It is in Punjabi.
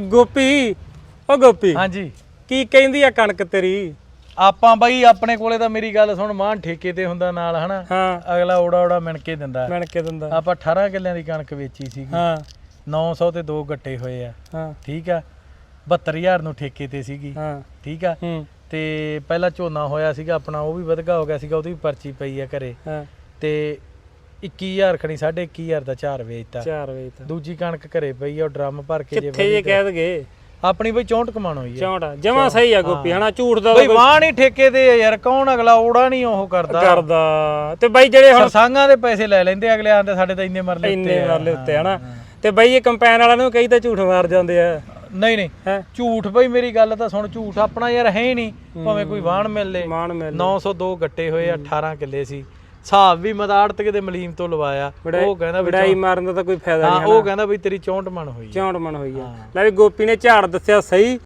ਗੋਪੀ ਓ ਗੋਪੀ ਹਾਂਜੀ। ਕੀ ਕਹਿੰਦੀ ਆ ਕਣਕ ਤੇਰੀ? ਆਪਾਂ ਬਾਈ ਆਪਣੇ ਕੋਲੇ ਤਾਂ ਮੇਰੀ ਗੱਲ ਸੁਣ ਮਾਂ ਠੇਕੇ ਤੇ ਹੁੰਦਾ ਨਾਲ ਹਨਾ? ਹਾਂ। ਅਗਲਾ ਓੜਾ ਓੜਾ ਮਿਣ ਕੇ ਦਿੰਦਾ। ਮਿਣ ਕੇ ਦਿੰਦਾ। ਆਪਾਂ 18 ਕਿੱਲਿਆਂ ਦੀ ਕਣਕ ਵੇਚੀ ਸੀਗੀ। ਹਾਂ। 900 ਤੇ ਦੋ ਗੱਟੇ ਹੋਏ ਆ। ਹਾਂ। ਠੀਕ ਆ? 72000 ਨੂੰ ਠੇਕੇ ਤੇ ਸੀਗੀ। ਹਾਂ। ਠੀਕ ਆ? ਤੇ ਪਹਿਲਾਂ ਝੋਨਾ ਹੋਇਆ ਸੀਗਾ ਆਪਣਾ ਉਹ ਵੀ ਵਧਗਾ ਹੋ ਗਿਆ ਸੀਗਾ ਉਹਦੀ ਵੀ ਪਰਚੀ ਪਈ ਆ ਘਰੇ। ਹਾਂ। ਤੇ 21000 ਖਣੀ 21500 ਦਾ ਝਾਰ ਵੇਚਤਾ ਚਾਰ ਵਜੇ ਦੂਜੀ ਕਣਕ ਘਰੇ ਪਈ ਆ ਉਹ ਡਰਮ ਭਰ ਕੇ ਜੇ ਕਿੱਥੇ ਜੇ ਕਹਿ ਦਗੇ ਆਪਣੀ ਬਈ 64 ਕਮਾਣ ਹੋਈ ਆ। ਚੌਂਟਾ ਜਮਾ ਸਹੀ ਆ ਗੋਪੀ ਹਨਾ? ਝੂਠ ਦਾ ਬਈ ਵਾਹ ਨਹੀਂ ਠੇਕੇ ਆ ਯਾਰ ਕੌਣ ਅਗਲਾ ਓੜਾ ਨਹੀਂ ਉਹ ਕਰਦਾ? ਕਰਦਾ। ਤੇ ਬਾਈ ਜਿਹੜੇ ਹੁਣ ਸਰਸਾਂਗਾਂ ਦੇ ਪੈਸੇ ਲੈ ਲੈਂਦੇ ਅਗਲੇ ਆਂਦੇ ਸਾਡੇ ਤਾਂ ਇੰਨੇ ਮਰਲੇ ਇੰਨੇ। ਵਾਲੇ ਉੱਤੇ ਹਨਾ? ਤੇ ਬਾਈ ਇਹ ਕੰਪੈਨ ਵਾਲਿਆਂ ਨੂੰ ਕਈ ਤਾਂ ਝੂਠ ਮਾਰ ਜਾਂਦੇ ਆ। ਨਹੀਂ ਨਹੀਂ। ਹੈ? ਝੂਠ ਬਈ ਮੇਰੀ ਗੱਲ ਤਾਂ ਸੁਣ ਝੂਠ ਆਪਣਾ ਯਾਰ ਹੈ ਹੀ। ਨਹੀਂ ਭਾਵੇਂ ਕੋਈ ਵਾਹਣ ਮਿਲ ਲੇ। ਮਾਨ ਮਿਲ 902 ਗੱਟੇ ਹੋਏ ਆ, 18 ਕਿੱਲੇ ਸੀ। ਹਿਸਾਬ ਵੀ ਮਦਾੜਤ ਕਿਤੇ ਮਲੀਮ ਤੋਂ ਲਵਾਇਆ। ਉਹ ਕਹਿੰਦਾ ਵੀ ਵਡਾਈ ਮਾਰਨ ਦਾ ਤਾਂ ਕੋਈ ਫਾਇਦਾ ਹਾਂ ਨਹੀਂ ਉਹ ਕਹਿੰਦਾ ਵੀ ਤੇਰੀ 64 ਮਣ ਹੋਈ ਆ। 64 ਮਨ ਹੋਈ ਆ। ਲੈ ਵੀ ਗੋਪੀ ਨੇ ਝਾੜ ਦੱਸਿਆ ਸਹੀ।